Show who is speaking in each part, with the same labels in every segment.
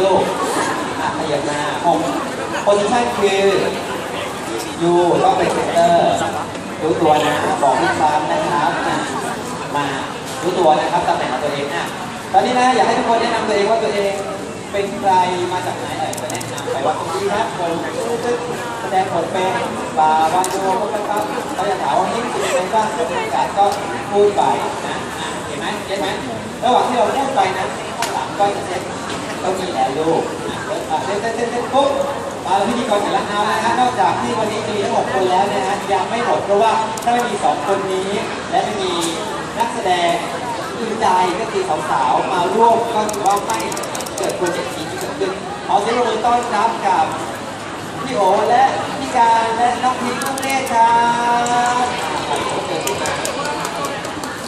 Speaker 1: ลูกอะขยับมาหกโพซิชั่นคือยูต้องเป็นเซนเตอร์รู้ตัวนะบอกลูกซ้ำนะครับอะมารู้ตัวนะครับตำแหน่งของตัวเองอะตอนนี้นะอยากให้ทุกคนแนะนำตัวเองว่าตัวเองเป็นใครมาจากไหนเอ่ยจะแนะนำไปว่าตรงนี้ครับคนซึ่งแสดงผลเป็นบาบางโยก็ไปปั๊บเขาจะถามว่านี่คืออะไรบ้างบรรยากาศก็พูดไปนะเห็นไหมเห็นไหมระหว่างที่เราพูดไปนะข้างหลังก็จะเซ็ ตเก้าอี้แล้วลูกเซ็ตเซ็ตเตเซ็ตปุ๊บมาพิธีกรแต่ละเอานะฮะนอกจากที่วันนี้จะมีทั้งหกคนแล้วนะฮะยังไม่หมดเพราะว่าถ้าไม่มีสองคนนี้ และไม่มีนักแสดงอื่นใดก็คือสาวๆมาร่วมก็ถือว่าไม่เกิดโปรเจกต์นี้ที่เกิดขึ้นขอเสียงปรบมือต้อนรับกับพี่โอและพี่การและน้องพีน้องเนตครับ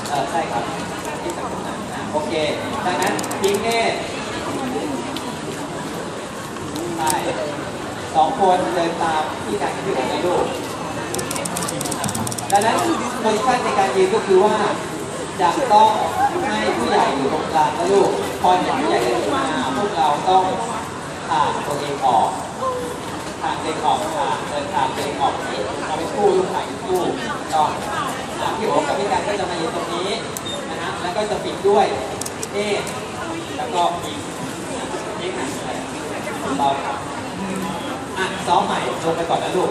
Speaker 1: เออใช่ครับโอเคดังนั้นพิงเนตรใช่ สองคนเดินตามพี่การกับพี่โอในลูกดังนั้นโพสิชันในการยืนก็คือว่าจะต้องให้ผู้ใหญ่อยู่ตรงกลางนะลูก พอเห็นผู้ใหญ่เดินมาพวกเราต้องห่างตัวเองออกทางเดินออกทางเดินทางเดินออกนี้เราไปคู่ลูกถ่ายคู่ก็อ่าพี่โอ๋กับพี่การก็จะมายืนตรงนี้นะฮะแล้วก็จะปิดด้วยเอ๊แล้วก็อีกนี่ค่ะเราครับ อะซ้อมใหม่ลงไปก่อนนะลูก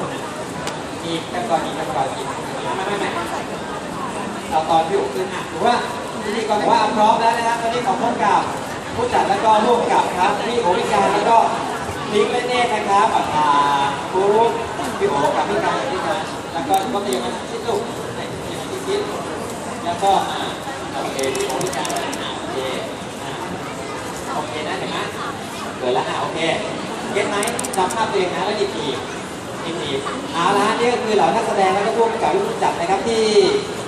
Speaker 1: อีกกันก่อนอีกกันก่อนอีกไม่ไม่ไม่เอาตอนพี่โอ๋ขึ้นอะหรือว่าพิธีกรบอกว่าพร้อมแล้วนะครับตอนนี้ขอพบกับผู้จัดแล้วก็ร่วมกับครับพี่โอ๋พี่การแล้วก็ลิงและเนตรนะครับอ่าครูพี่โอกับพี่การพี่การแล้วก็ก็เตรียมมาชิดลูกเตรียมมาชิดแล้วก็โอเคพี่โอพี่การโอเคโอเคนะเห็นไหมเกิดแล้วอ่าโอเค เก็ตไหมจำภาพตัวเองนะแล้วหยิบอีกหยิบอีกเอาละนี่ก็คือเหล่านักแสดงแล้วก็ผู้กำกับผู้จัดนะครับที่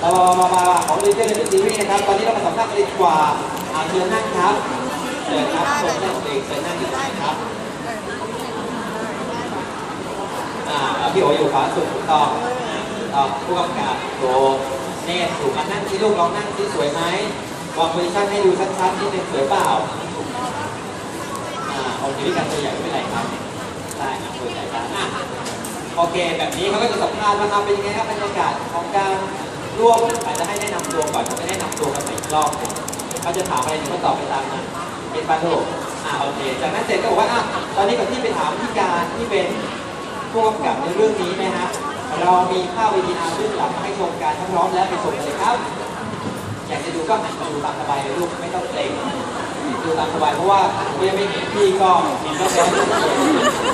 Speaker 1: เรามามาของเรื่องเรื่องซีรีส์นะครับตอนนี้เรามาสัมภาษณ์กันดีกว่าอาเชิญนั่งครับเชิญครับเชิญนั่งเองเชิญนั่งดีกว่าครับอ่าพี่โออยู่ขวาสุดถูกต้องอ่าผู้กำกับโดเนตถูกมานั่งที่ลูกลองนั่งที่สวยไหมวางโพซิชั่นให้ดูชัดๆนิดนึงสวยเปล่า อ่าโอเคพี่กันตัวใหญ่ไม่เป็นไรครับได้ครับตัวใหญ่ครับโอเค แบบนี้เขาก็จะสัมภาษณ์ว่าครับเป็นยังไงครับบรรยากาศของการร่วมอาจจะให้แนะนำตัวก่อนเขาจะแนะนำตัวกันใหม่อีกรอบหนึ่งเขาจะถามอะไรหนูก็ตอบไปตามนั้นเป็นปาโดอ่าโอเค จากนั้นเสร็จก็บอกว่าอะตอนนี้ก่อนที่ไปถามพี่การที่เป็นร่วมกับในเรื่องนี้นะฮะเรามีภาพวีดีอาร์เรื่องหลังมาให้ชมกันถ้าพร้อมแล้วไปชมเลยครับ อยากจะดูก็มาดูตามสบายเลยลูกไม่ต้องเกรง ดูตามสบายเพราะว่าเพี่ไม่เห็นพี่ก็เห็นก็แล้ว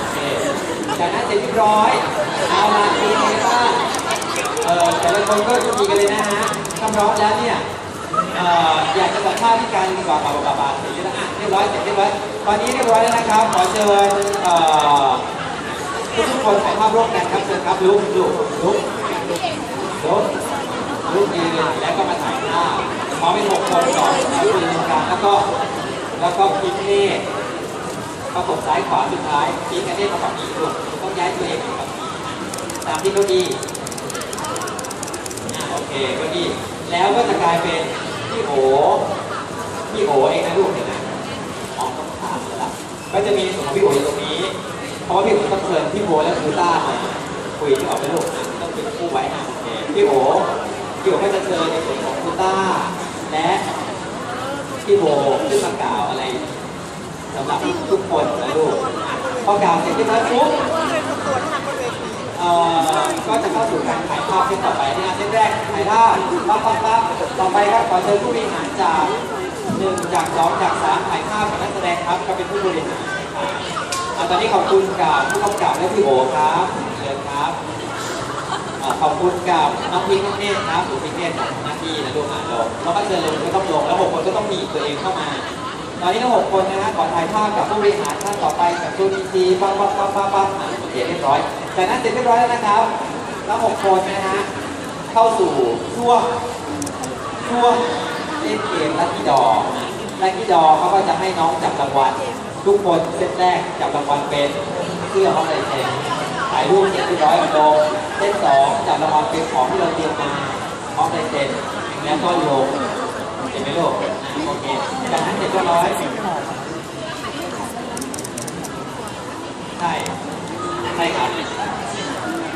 Speaker 1: โอเคจากนั้นเสร็จเรียบร้อย เอาละดูไงบ้างเอ่อแต่ละคนก็จะมีกันเลยนะฮะถ้าพร้อมแล้วเนี่ยเอ่ออยากจะสัมภาษณ์ที่การดีกว่าบาบาบาบาเสร็จแล้วอะเรียบร้อยเสร็จเรียบร้อยตอนนี้เรียบร้อยแล้วนะครับ ขอเชิญเอ่อทุกคนถ่ายภาพร่วมกันครับเชิญครับลุกลุกลุกลุกลุกยืนแล้วก็มาถ่ายภาพพอมเป็นหกคนก่อนยืนกลางแล้วก็ แล้วก็พลิกเน่ประกบซ้ายขวาสุดท้ายพลิกกันเน่มาฝั่งนี้ลูกต้องย้ายตัวเองไปฝั่งนี้ตามที่เก้าอี้อ่าโอเคก้าอี้แล้วก็จะกลายเป็นพี่โอพี่โอเองนะลูกเห็นไหมอ๋อต้องถามแล้วล่ะก็จะมีส่วนของพี่โออยู่ตรงนี้ เพราะว่าพี่โอต้องเชิญพี่โบและครูต้ามาคุยที่ออกไปลูกนะต้องเป็นคู่ไว้นะโอเคพี่โอพี่โอก็จะเชิญในส่วนของครูต้าและ พี่โบขึ้นมากล่าวอะไรสำหรับทุกคนนะลูกพอกล่าวเสร็จเรียบร้อยปุ๊บก็จะเข้าสู่การถ่ายภาพเส้นต่อไปที่งานเส้นแรกถ่ายภาพปั๊บปั๊บปั๊บต่อไปครับขอเชิญผู้บริหารจากหนึ่งจากสองจากสามถ่ายภาพกับนักแสดงครับก็เป็นผู้บริหารอ่าอะตอนนี้ขอบคุณกับผู้กำกับและพี่โอครับเชิญครับ ขอบคุณกับน้องพิงน้องเนตรครับหรือพิงเนตรของหน้าที่นะลูกอ่านลงแล้วก็เชิญลงก็ต้องลงแล้วหกคนก็ต้องมีตัวเองเข้ามา ตอนนี้ทั้งหกคนนะฮะขอถ่ายภาพกับผู้บริหารท่านต่อไปกับตัวดีซีปั๊บปั๊บปั๊บปั๊บปั๊บอะโอเคเรียบร้อยจากนั้นเสร็จเรียบร้อยแล้วนะครับทั้งหกคนนะฮะเข้าสู่ช่วงช่วงเล่นเกมลัคกี้ดอลัคกี้ดอเขาก็จะให้น้องจับรางวัลทุกคนเซตแรกจับรางวัลเป็นเสื้อห้องลยเซ็นถ่ายรูปเสร็จเรียบร้อยลง เซตสองจับรางวัลเป็นของที่เราเตรียมมาห้องลายเซ็นแล้วก็ลงเห็นไหมลูกโอเคจากนั้นเสร็จเรียบร้อยใช่ใช่ครับ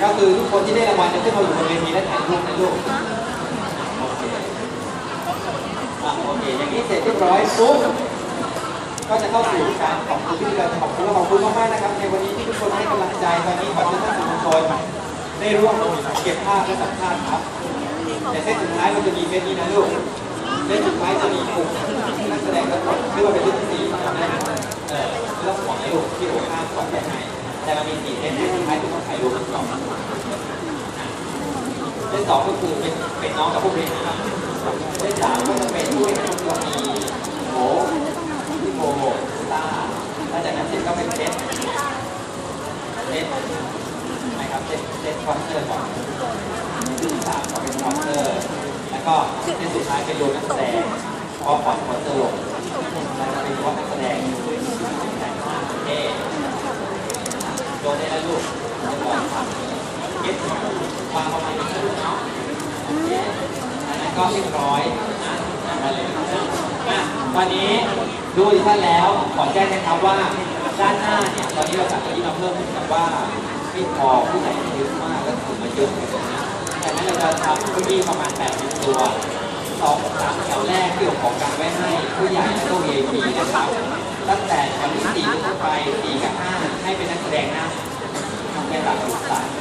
Speaker 1: ก็คือทุกคนที่ได้รางวัลจะขึ้นมาอยู่บนเวทีและถ่ายรูปนะลูกโอเคอะโอเคอย่างนี้เสร็จเรียบร้อยปุ๊บก็จะเข้าสู่การขอบคุณพิธีกรขอบคุณและขอบคุณมากๆนะครับในวันนี้ที่ทุกคนให้กำลังใจตอนนี้ขอเชิญท่านสื่อมวลชน ได้ร่วมเก็บภาพและสัมภาษณ์ครับ แต่เส้นสุดท้ายมันจะมีเส้นนี้นะลูกเส้นสุดท้ายจะมีกลุ่มนักแสดงทั้งหมดเรียกว่าเป็นรุ่นที่สี่จำไมเออเรื่องของไอ้ลูกที่โอ้ข้ามก่อนไปให้แต่มันมีสี่เส้นสุดท้ายทุกคนถ่ายรูปกันก่อนเส้นสองก็คือเป็นเป็นน้องกับพวกเรียนนะครับเส้นสามก็จะเป็นด้วยน้องตัวมีโอ้พี่โบตาแล้วจากนั้นเสร็จก็เป็นเส้นเส้น นะครับเส้นเส้นคอนเสิร์ตก่อนซึ่สามก็เป็นสปอนเซอร์แล้วก็เส้นสุดท้ายเป็นโดนนักแสดงพอผ่อนสปอนเซอร์ลงแล้วจะเป็นว่านักแสดงเท่โดนได้แล้วลูกจะปล่อยครับเก็บวางประมาณนี้นะลูกเนาะโอเคอันนั้นก็เรียบร้อยนะมาเลยอะวันนี้ดูที่ท่านแล้วขอแจ้งนะครับว่าด้านหน้าเนี่ยตอนนี้เราจัดเก้าอี้มาเพิ่มเนื่องจากว่า ไม่พอผู้ใหญ่เยอะมากแล้วถึงมาเยอะตรงนะดังนั้นเราจะทำเก้าอี้ประมาณ80ตัวสองสามแถวแรกที่ของการไว้ให้ผู้ใหญ่และก็ VIP นะครับ ตั้งแต่แถวที่4ขึ้นไป4กับห้าให้เป็นนักแสดงหน้าทำเป็นหลักศึกษา